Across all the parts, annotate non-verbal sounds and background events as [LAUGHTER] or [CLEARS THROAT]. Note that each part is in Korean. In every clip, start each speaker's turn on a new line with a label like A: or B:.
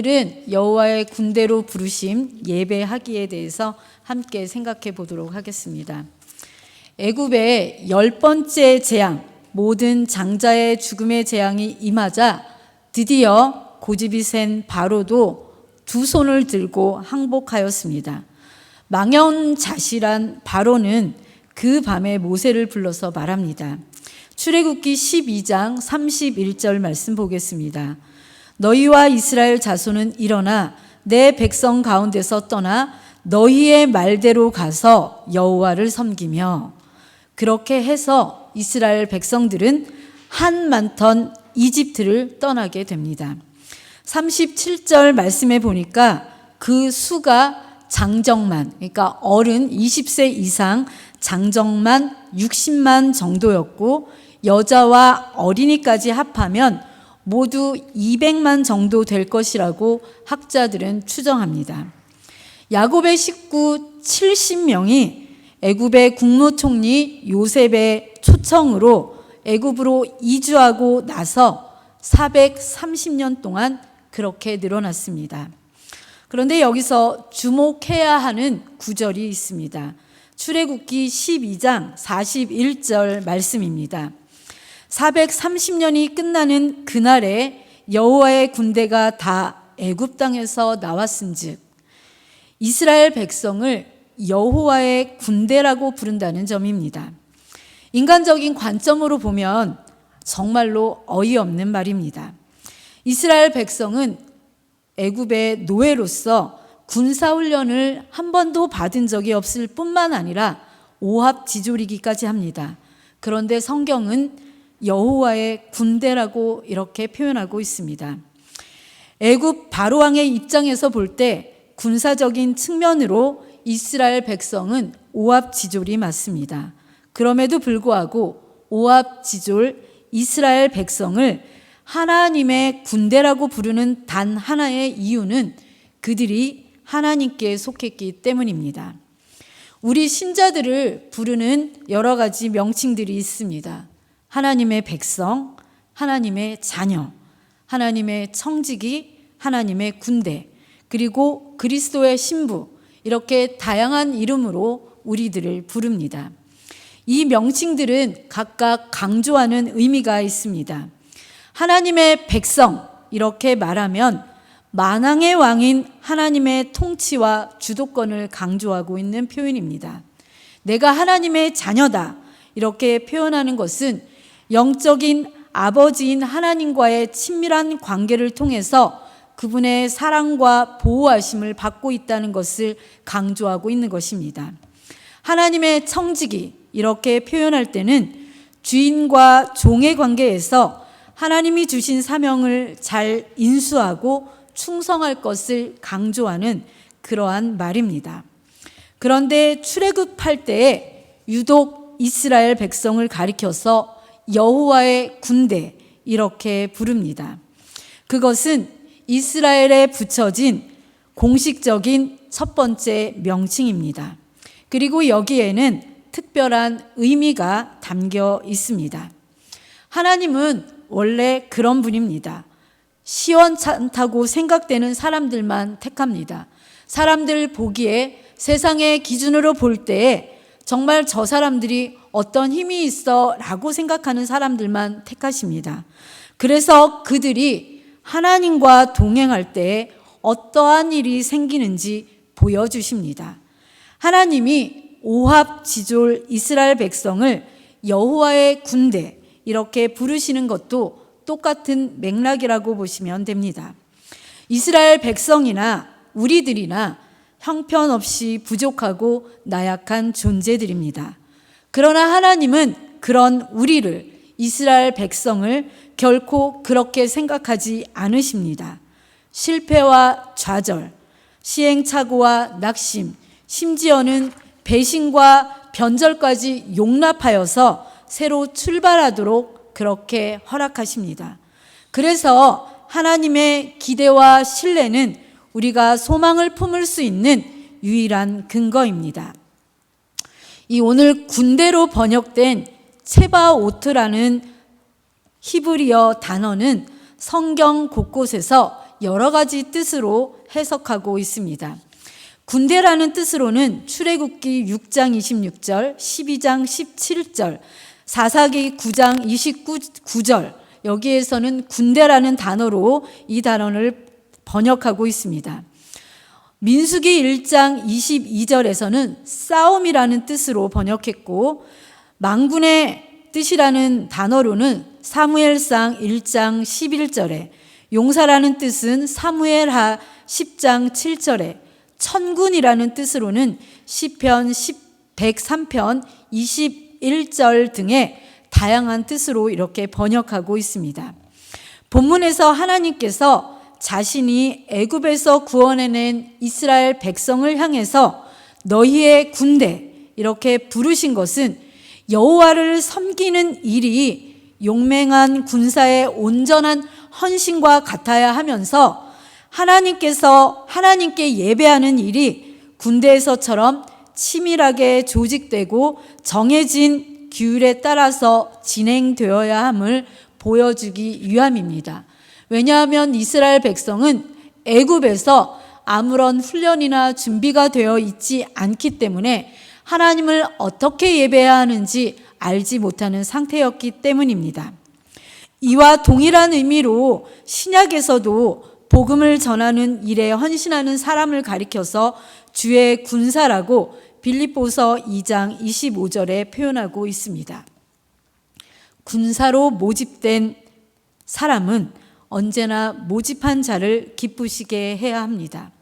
A: 오늘은 여호와의 군대로 부르심 예배하기에 대해서 함께 생각해 보도록 하겠습니다. 애굽의 열 번째 재앙, 모든 장자의 죽음의 재앙이 임하자 드디어 고집이 센 바로도 두 손을 들고 항복하였습니다. 망연자실한 바로는 그 밤에 모세를 불러서 말합니다. 출애굽기 12장 31절 말씀 보겠습니다. 너희와 이스라엘 자손은 일어나 내 백성 가운데서 떠나 너희의 말대로 가서 여호와를 섬기며 그렇게 해서 이스라엘 백성들은 한만턴 이집트를 떠나게 됩니다. 37절 말씀에 보니까 그 수가 장정만, 그러니까 어른 20세 이상 장정만 60만 정도였고 여자와 어린이까지 합하면 모두 200만 정도 될 것이라고 학자들은 추정합니다. 야곱의 식구 70명이 애굽의 국무총리 요셉의 초청으로 애굽으로 이주하고 나서 430년 동안 그렇게 늘어났습니다. 그런데 여기서 주목해야 하는 구절이 있습니다. 출애굽기 12장 41절 말씀입니다. 430년이 끝나는 그날에 여호와의 군대가 다 애굽 땅에서 나왔은즉 이스라엘 백성을 여호와의 군대라고 부른다는 점입니다. 인간적인 관점으로 보면 정말로 어이없는 말입니다. 이스라엘 백성은 애굽의 노예로서 군사 훈련을 한 번도 받은 적이 없을 뿐만 아니라 오합 지졸이기까지 합니다. 그런데 성경은 여호와의 군대라고 이렇게 표현하고 있습니다. 애굽 바로 왕의 입장에서 볼 때 군사적인 측면으로 이스라엘 백성은 오합지졸이 맞습니다. 그럼에도 불구하고 오합지졸 이스라엘 백성을 하나님의 군대라고 부르는 단 하나의 이유는 그들이 하나님께 속했기 때문입니다. 우리 신자들을 부르는 여러 가지 명칭들이 있습니다. 하나님의 백성, 하나님의 자녀, 하나님의 청지기, 하나님의 군대, 그리고 그리스도의 신부, 이렇게 다양한 이름으로 우리들을 부릅니다. 이 명칭들은 각각 강조하는 의미가 있습니다. 하나님의 백성, 이렇게 말하면 만왕의 왕인 하나님의 통치와 주도권을 강조하고 있는 표현입니다. 내가 하나님의 자녀다. 이렇게 표현하는 것은 영적인 아버지인 하나님과의 친밀한 관계를 통해서 그분의 사랑과 보호하심을 받고 있다는 것을 강조하고 있는 것입니다. 하나님의 청지기 이렇게 표현할 때는 주인과 종의 관계에서 하나님이 주신 사명을 잘 인수하고 충성할 것을 강조하는 그러한 말입니다. 그런데 출애굽할 때에 유독 이스라엘 백성을 가리켜서 여호와의 군대 이렇게 부릅니다. 그것은 이스라엘에 붙여진 공식적인 첫 번째 명칭입니다. 그리고 여기에는 특별한 의미가 담겨 있습니다. 하나님은 원래 그런 분입니다. 시원찮다고 생각되는 사람들만 택합니다. 사람들 보기에 세상의 기준으로 볼 때에 정말 저 사람들이 어떤 힘이 있어 라고 생각하는 사람들만 택하십니다. 그래서 그들이 하나님과 동행할 때 어떠한 일이 생기는지 보여주십니다. 하나님이 오합 지졸 이스라엘 백성을 여호와의 군대 이렇게 부르시는 것도 똑같은 맥락이라고 보시면 됩니다. 이스라엘 백성이나 우리들이나 형편없이 부족하고 나약한 존재들입니다. 그러나 하나님은 그런 우리를 이스라엘 백성을 결코 그렇게 생각하지 않으십니다. 실패와 좌절, 시행착오와 낙심, 심지어는 배신과 변절까지 용납하여서 새로 출발하도록 그렇게 허락하십니다. 그래서 하나님의 기대와 신뢰는 우리가 소망을 품을 수 있는 유일한 근거입니다. 이 오늘 군대로 번역된 체바오트라는 히브리어 단어는 성경 곳곳에서 여러 가지 뜻으로 해석하고 있습니다. 군대라는 뜻으로는 출애굽기 6장 26절, 12장 17절, 사사기 9장 29절 여기에서는 군대라는 단어로 이 단어를 번역하고 있습니다. 민수기 1장 22절에서는 싸움이라는 뜻으로 번역했고 망군의 뜻이라는 단어로는 사무엘상 1장 11절에 용사라는 뜻은 사무엘하 10장 7절에 천군이라는 뜻으로는 시편 103편 21절 등의 다양한 뜻으로 이렇게 번역하고 있습니다. 본문에서 하나님께서 자신이 애굽에서 구원해낸 이스라엘 백성을 향해서 너희의 군대 이렇게 부르신 것은 여호와를 섬기는 일이 용맹한 군사의 온전한 헌신과 같아야 하면서 하나님께서 하나님께 예배하는 일이 군대에서처럼 치밀하게 조직되고 정해진 규율에 따라서 진행되어야 함을 보여주기 위함입니다. 왜냐하면 이스라엘 백성은 애굽에서 아무런 훈련이나 준비가 되어 있지 않기 때문에 하나님을 어떻게 예배해야 하는지 알지 못하는 상태였기 때문입니다. 이와 동일한 의미로 신약에서도 복음을 전하는 일에 헌신하는 사람을 가리켜서 주의 군사라고 빌립보서 2장 25절에 표현하고 있습니다. 군사로 모집된 사람은 언제나 모집한 자를 기쁘시게 해야 합니다.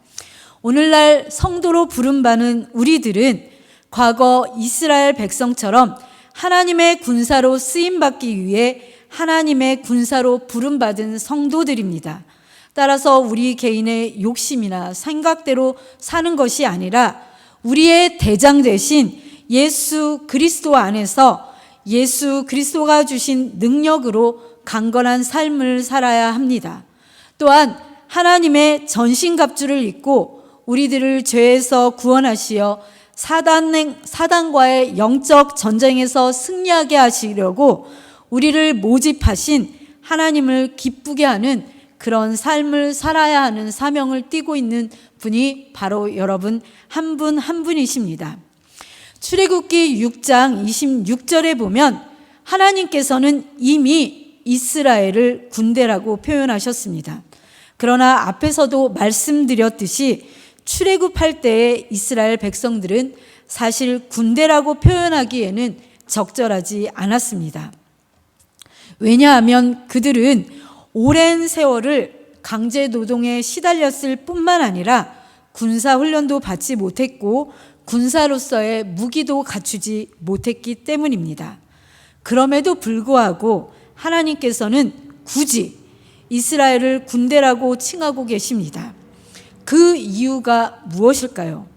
A: 오늘날 성도로 부름받는 우리들은 과거 이스라엘 백성처럼 하나님의 군사로 쓰임받기 위해 하나님의 군사로 부름받은 성도들입니다. 따라서 우리 개인의 욕심이나 생각대로 사는 것이 아니라 우리의 대장 대신 예수 그리스도 안에서 예수 그리스도가 주신 능력으로 강건한 삶을 살아야 합니다. 또한 하나님의 전신갑주를 입고 우리들을 죄에서 구원하시어 사단, 사단과의 영적 전쟁에서 승리하게 하시려고 우리를 모집하신 하나님을 기쁘게 하는 그런 삶을 살아야 하는 사명을 띠고 있는 분이 바로 여러분 한 분한 분이십니다. 출애굽기 6장 26절에 보면 하나님께서는 이미 이스라엘을 군대라고 표현하셨습니다. 그러나 앞에서도 말씀드렸듯이 출애굽할 때의 이스라엘 백성들은 사실 군대라고 표현하기에는 적절하지 않았습니다. 왜냐하면 그들은 오랜 세월을 강제 노동에 시달렸을 뿐만 아니라 군사 훈련도 받지 못했고 군사로서의 무기도 갖추지 못했기 때문입니다. 그럼에도 불구하고 하나님께서는 굳이 이스라엘을 군대라고 칭하고 계십니다. 그 이유가 무엇일까요?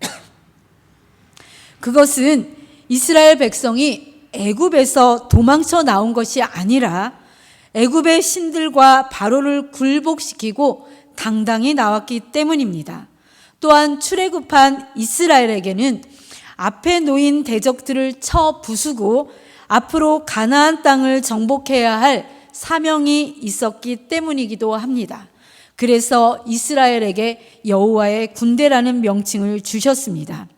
A: [CLEARS THROAT] 그것은 이스라엘 백성이 애굽에서 도망쳐 나온 것이 아니라 애굽의 신들과 바로를 굴복시키고 당당히 나왔기 때문입니다. 또한 출애굽한 이스라엘에게는 앞에 놓인 대적들을 쳐 부수고 앞으로 가나안 땅을 정복해야 할 사명이 있었기 때문이기도 합니다. 그래서 이스라엘에게 여호와의 군대라는 명칭을 주셨습니다.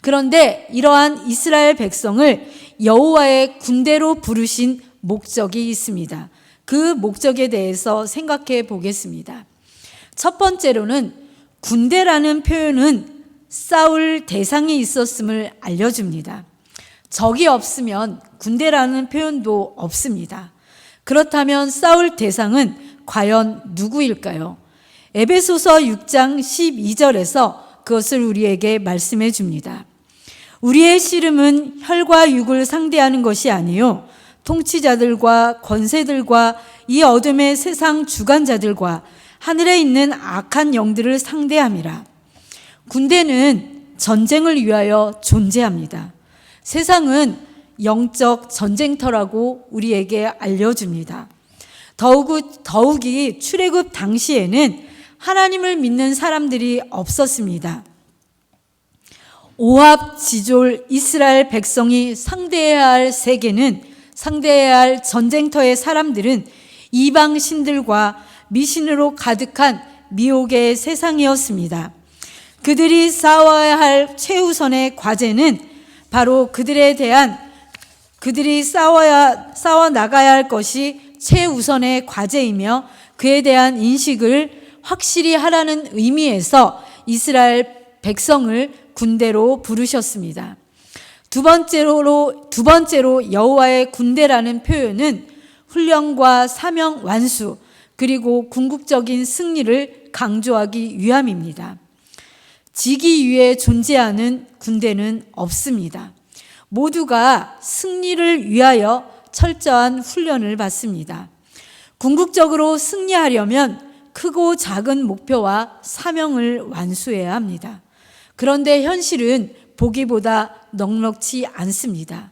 A: 그런데 이러한 이스라엘 백성을 여호와의 군대로 부르신 목적이 있습니다. 그 목적에 대해서 생각해 보겠습니다. 첫 번째로는 군대라는 표현은 싸울 대상이 있었음을 알려줍니다. 적이 없으면 군대라는 표현도 없습니다. 그렇다면 싸울 대상은 과연 누구일까요? 에베소서 6장 12절에서 그것을 우리에게 말씀해 줍니다. 우리의 씨름은 혈과 육을 상대하는 것이 아니요 통치자들과 권세들과 이 어둠의 세상 주관자들과 하늘에 있는 악한 영들을 상대함이라. 군대는 전쟁을 위하여 존재합니다. 세상은 영적 전쟁터라고 우리에게 알려줍니다. 더욱, 더욱이 출애굽 당시에는 하나님을 믿는 사람들이 없었습니다. 오합 지졸 이스라엘 백성이 상대해야 할 세계는 상대해야 할 전쟁터의 사람들은 이방 신들과 미신으로 가득한 미혹의 세상이었습니다. 그들이 싸워야 할 최우선의 과제는 바로 그들에 대한 그들이 싸워야 싸워 나가야 할 것이 최우선의 과제이며 그에 대한 인식을 확실히 하라는 의미에서 이스라엘 백성을 군대로 부르셨습니다. 두 번째로 두 번째로 여호와의 군대라는 표현은 훈련과 사명 완수 그리고 궁극적인 승리를 강조하기 위함입니다. 지기 위해 존재하는 군대는 없습니다. 모두가 승리를 위하여 철저한 훈련을 받습니다. 궁극적으로 승리하려면 크고 작은 목표와 사명을 완수해야 합니다. 그런데 현실은 보기보다 넉넉지 않습니다.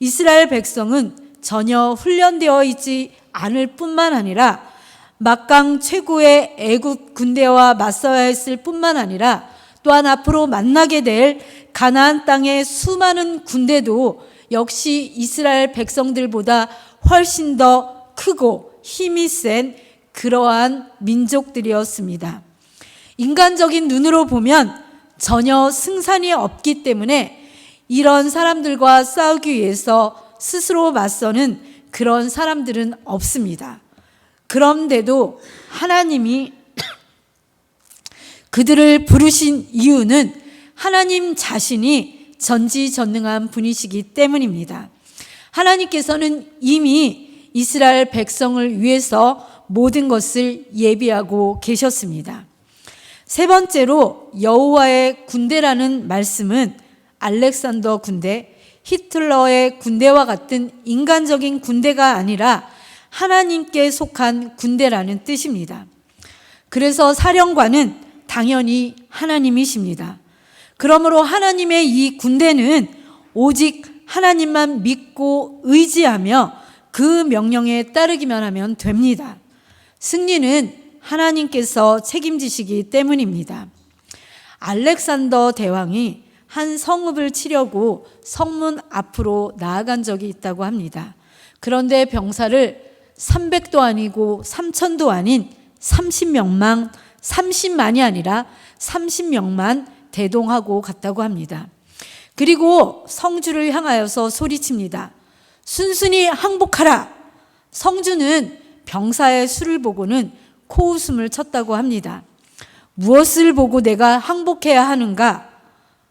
A: 이스라엘 백성은 전혀 훈련되어 있지 않을 뿐만 아니라 막강 최고의 애굽 군대와 맞서야 했을 뿐만 아니라 또한 앞으로 만나게 될 가나안 땅의 수많은 군대도 역시 이스라엘 백성들보다 훨씬 더 크고 힘이 센 그러한 민족들이었습니다. 인간적인 눈으로 보면 전혀 승산이 없기 때문에 이런 사람들과 싸우기 위해서 스스로 맞서는 그런 사람들은 없습니다. 그런데도 하나님이 그들을 부르신 이유는 하나님 자신이 전지전능한 분이시기 때문입니다. 하나님께서는 이미 이스라엘 백성을 위해서 모든 것을 예비하고 계셨습니다. 세 번째로 여호와의 군대라는 말씀은 알렉산더 군대, 히틀러의 군대와 같은 인간적인 군대가 아니라 하나님께 속한 군대라는 뜻입니다. 그래서 사령관은 당연히 하나님이십니다. 그러므로 하나님의 이 군대는 오직 하나님만 믿고 의지하며 그 명령에 따르기만 하면 됩니다. 승리는 하나님께서 책임지시기 때문입니다. 알렉산더 대왕이 한 성읍을 치려고 성문 앞으로 나아간 적이 있다고 합니다. 그런데 병사를 300도 아니고 3천도 아닌 30명만 30만이 아니라 30명만 대동하고 갔다고 합니다. 그리고 성주를 향하여서 소리칩니다. 순순히 항복하라. 성주는 병사의 수를 보고는 코웃음을 쳤다고 합니다. 무엇을 보고 내가 항복해야 하는가?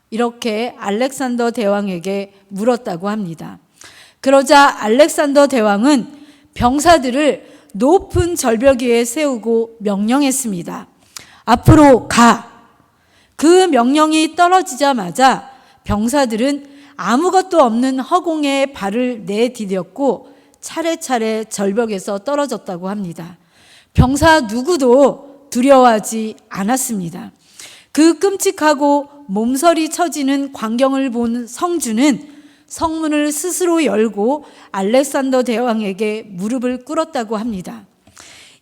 A: 이렇게 알렉산더 대왕에게 물었다고 합니다. 그러자 알렉산더 대왕은 병사들을 높은 절벽 위에 세우고 명령했습니다. 앞으로 가. 그 명령이 떨어지자마자 병사들은 아무것도 없는 허공에 발을 내디뎠고 차례차례 절벽에서 떨어졌다고 합니다. 병사 누구도 두려워하지 않았습니다. 그 끔찍하고 몸서리 쳐지는 광경을 본 성주는 성문을 스스로 열고 알렉산더 대왕에게 무릎을 꿇었다고 합니다.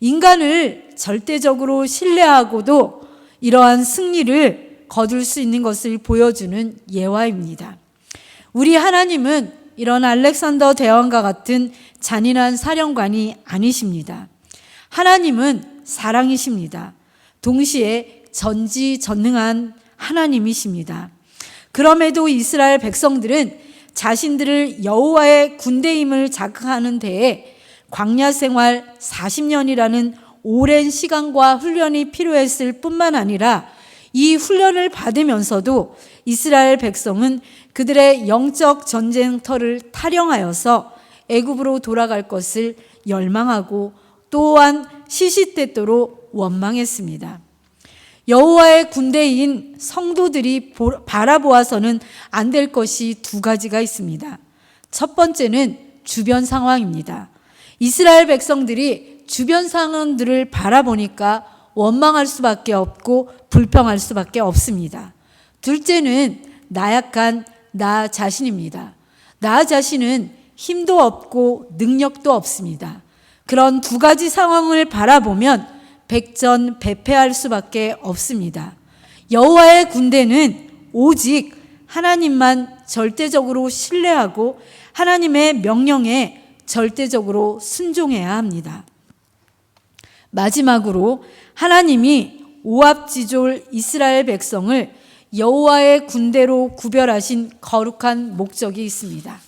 A: 인간을 절대적으로 신뢰하고도 이러한 승리를 거둘 수 있는 것을 보여주는 예화입니다. 우리 하나님은 이런 알렉산더 대왕과 같은 잔인한 사령관이 아니십니다. 하나님은 사랑이십니다. 동시에 전지전능한 하나님이십니다. 그럼에도 이스라엘 백성들은 자신들을 여호와의 군대임을 자극하는 데에 광야 생활 40년이라는 오랜 시간과 훈련이 필요했을 뿐만 아니라 이 훈련을 받으면서도 이스라엘 백성은 그들의 영적 전쟁터를 타령하여서 애굽으로 돌아갈 것을 열망하고 또한 시시때때로 원망했습니다. 여호와의 군대인 성도들이 바라보아서는 안 될 것이 두 가지가 있습니다. 첫 번째는 주변 상황입니다. 이스라엘 백성들이 주변 상황들을 바라보니까 원망할 수밖에 없고 불평할 수밖에 없습니다. 둘째는 나약한 나 자신입니다. 나 자신은 힘도 없고 능력도 없습니다. 그런 두 가지 상황을 바라보면 백전백패할 수밖에 없습니다. 여호와의 군대는 오직 하나님만 절대적으로 신뢰하고 하나님의 명령에 절대적으로 순종해야 합니다. 마지막으로 하나님이 오합지졸 이스라엘 백성을 여호와의 군대로 구별하신 거룩한 목적이 있습니다.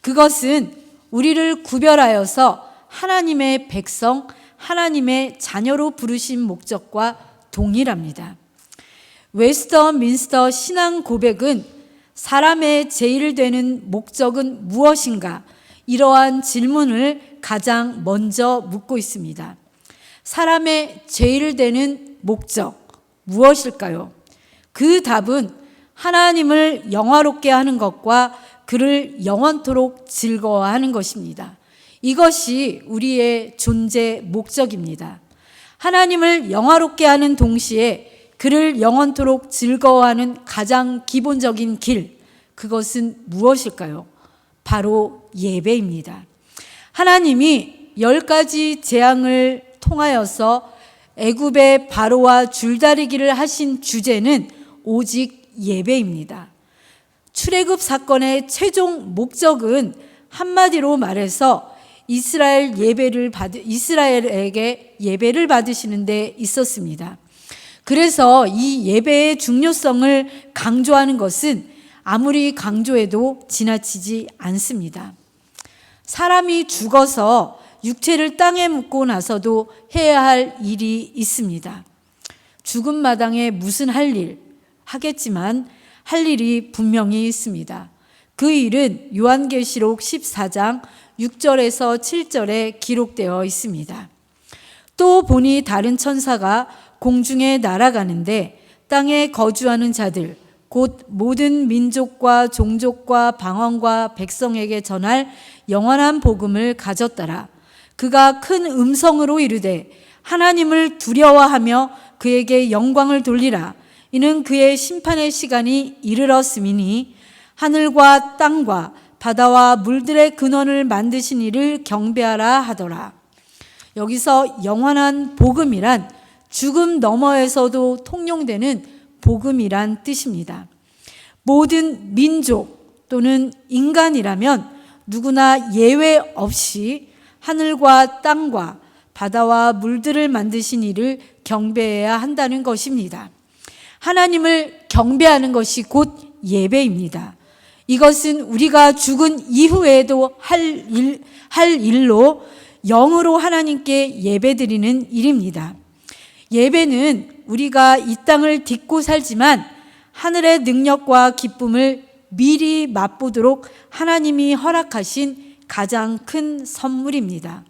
A: 그것은 우리를 구별하여서 하나님의 백성, 하나님의 자녀로 부르신 목적과 동일합니다. 웨스터 민스터 신앙 고백은 사람의 제일 되는 목적은 무엇인가? 이러한 질문을 가장 먼저 묻고 있습니다. 사람의 제일 되는 목적 무엇일까요? 그 답은 하나님을 영화롭게 하는 것과 그를 영원토록 즐거워하는 것입니다. 이것이 우리의 존재 목적입니다. 하나님을 영화롭게 하는 동시에 그를 영원토록 즐거워하는 가장 기본적인 길, 그것은 무엇일까요? 바로 예배입니다. 하나님이 열 가지 재앙을 통하여서 애굽의 바로와 줄다리기를 하신 주제는 오직 예배입니다. 출애굽 사건의 최종 목적은 한마디로 말해서 이스라엘 예배를 받 이스라엘에게 예배를 받으시는 데 있었습니다. 그래서 이 예배의 중요성을 강조하는 것은 아무리 강조해도 지나치지 않습니다. 사람이 죽어서 육체를 땅에 묻고 나서도 해야 할 일이 있습니다. 죽은 마당에 무슨 할 일, 하겠지만 할 일이 분명히 있습니다. 그 일은 요한계시록 14장 6절에서 7절에 기록되어 있습니다. 또 보니 다른 천사가 공중에 날아가는데 땅에 거주하는 자들, 곧 모든 민족과 종족과 방언과 백성에게 전할 영원한 복음을 가졌더라. 그가 큰 음성으로 이르되 하나님을 두려워하며 그에게 영광을 돌리라. 이는 그의 심판의 시간이 이르렀음이니 하늘과 땅과 바다와 물들의 근원을 만드신 이를 경배하라 하더라. 여기서 영원한 복음이란 죽음 너머에서도 통용되는 복음이란 뜻입니다. 모든 민족 또는 인간이라면 누구나 예외 없이 하늘과 땅과 바다와 물들을 만드신 이를 경배해야 한다는 것입니다. 하나님을 경배하는 것이 곧 예배입니다. 이것은 우리가 죽은 이후에도 할 일, 할 일로 영으로 하나님께 예배드리는 일입니다. 예배는 우리가 이 땅을 딛고 살지만 하늘의 능력과 기쁨을 미리 맛보도록 하나님이 허락하신 가장 큰 선물입니다.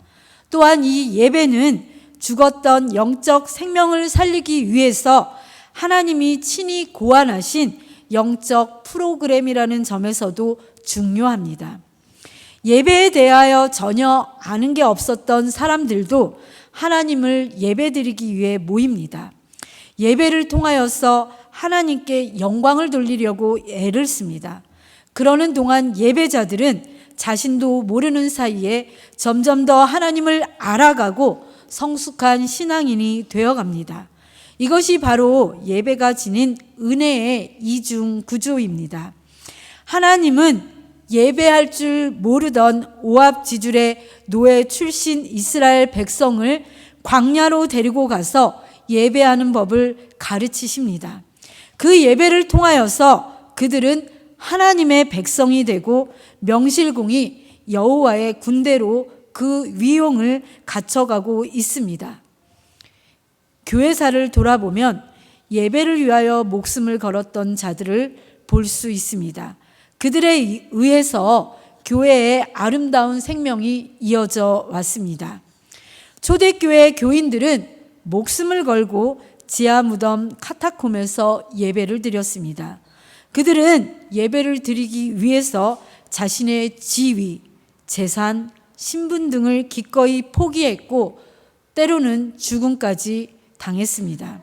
A: 또한 이 예배는 죽었던 영적 생명을 살리기 위해서 하나님이 친히 고안하신 영적 프로그램이라는 점에서도 중요합니다. 예배에 대하여 전혀 아는 게 없었던 사람들도 하나님을 예배드리기 위해 모입니다. 예배를 통하여서 하나님께 영광을 돌리려고 애를 씁니다. 그러는 동안 예배자들은 자신도 모르는 사이에 점점 더 하나님을 알아가고 성숙한 신앙인이 되어갑니다. 이것이 바로 예배가 지닌 은혜의 이중 구조입니다. 하나님은 예배할 줄 모르던 오합지졸의 노예 출신 이스라엘 백성을 광야로 데리고 가서 예배하는 법을 가르치십니다. 그 예배를 통하여서 그들은 하나님의 백성이 되고 명실공히 여호와의 군대로 그 위용을 갖춰가고 있습니다. 교회사를 돌아보면 예배를 위하여 목숨을 걸었던 자들을 볼 수 있습니다. 그들에 의해서 교회의 아름다운 생명이 이어져 왔습니다. 초대교회 교인들은 목숨을 걸고 지하 무덤 카타콤에서 예배를 드렸습니다. 그들은 예배를 드리기 위해서 자신의 지위, 재산, 신분 등을 기꺼이 포기했고 때로는 죽음까지 당했습니다.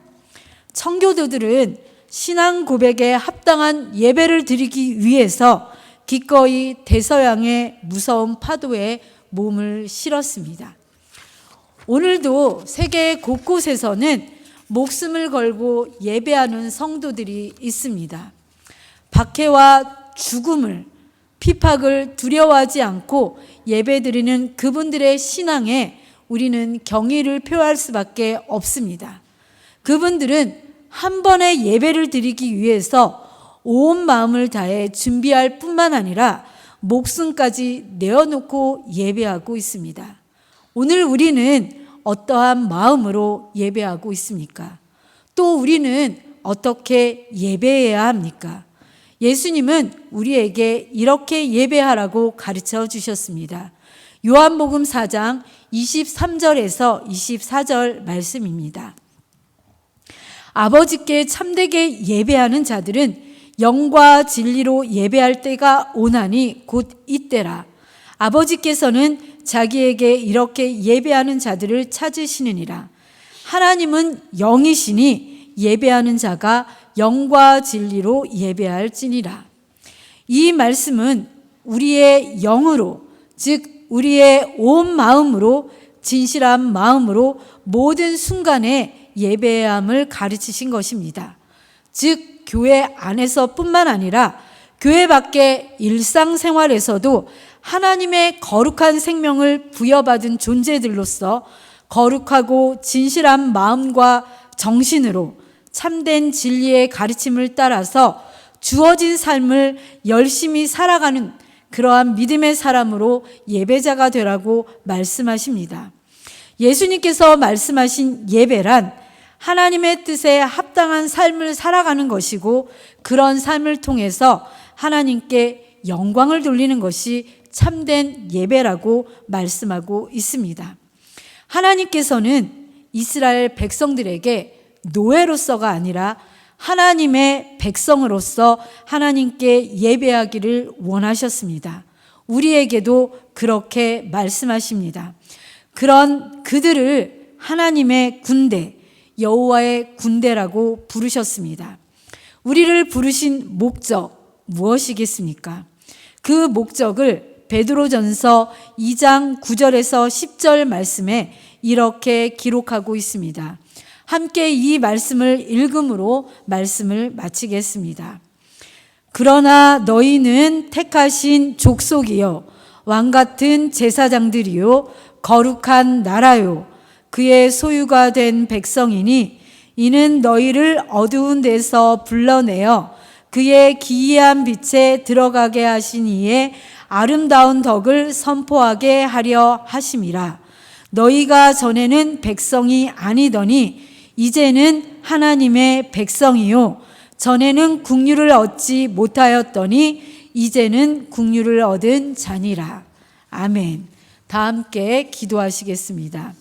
A: 청교도들은 신앙 고백에 합당한 예배를 드리기 위해서 기꺼이 대서양의 무서운 파도에 몸을 실었습니다. 오늘도 세계 곳곳에서는 목숨을 걸고 예배하는 성도들이 있습니다. 박해와 죽음을 피팍을 두려워하지 않고 예배드리는 그분들의 신앙에 우리는 경의를 표할 수밖에 없습니다. 그분들은 한 번의 예배를 드리기 위해서 온 마음을 다해 준비할 뿐만 아니라 목숨까지 내어놓고 예배하고 있습니다. 오늘 우리는 어떠한 마음으로 예배하고 있습니까? 또 우리는 어떻게 예배해야 합니까? 예수님은 우리에게 이렇게 예배하라고 가르쳐 주셨습니다. 요한복음 4장 23절에서 24절 말씀입니다. 아버지께 참되게 예배하는 자들은 영과 진리로 예배할 때가 오나니 곧 이때라. 아버지께서는 자기에게 이렇게 예배하는 자들을 찾으시느니라. 하나님은 영이시니 예배하는 자가 영과 진리로 예배할지니라. 이 말씀은 우리의 영으로, 즉, 우리의 온 마음으로, 진실한 마음으로 모든 순간에 예배함을 가르치신 것입니다. 즉, 교회 안에서 뿐만 아니라 교회 밖의 일상생활에서도 하나님의 거룩한 생명을 부여받은 존재들로서 거룩하고 진실한 마음과 정신으로 참된 진리의 가르침을 따라서 주어진 삶을 열심히 살아가는 그러한 믿음의 사람으로 예배자가 되라고 말씀하십니다. 예수님께서 말씀하신 예배란 하나님의 뜻에 합당한 삶을 살아가는 것이고 그런 삶을 통해서 하나님께 영광을 돌리는 것이 참된 예배라고 말씀하고 있습니다. 하나님께서는 이스라엘 백성들에게 노예로서가 아니라 하나님의 백성으로서 하나님께 예배하기를 원하셨습니다. 우리에게도 그렇게 말씀하십니다. 그런 그들을 하나님의 군대, 여호와의 군대라고 부르셨습니다. 우리를 부르신 목적 무엇이겠습니까? 그 목적을 베드로전서 2장 9절에서 10절 말씀에 이렇게 기록하고 있습니다. 함께 이 말씀을 읽음으로 말씀을 마치겠습니다. 그러나 너희는 택하신 족속이요 왕 같은 제사장들이요 거룩한 나라요 그의 소유가 된 백성이니 이는 너희를 어두운 데서 불러내어 그의 기이한 빛에 들어가게 하신 이의 아름다운 덕을 선포하게 하려 하심이라 너희가 전에는 백성이 아니더니 이제는 하나님의 백성이요 전에는 국류를 얻지 못하였더니 이제는 국류를 얻은 자니라. 아멘. 다 함께 기도하시겠습니다.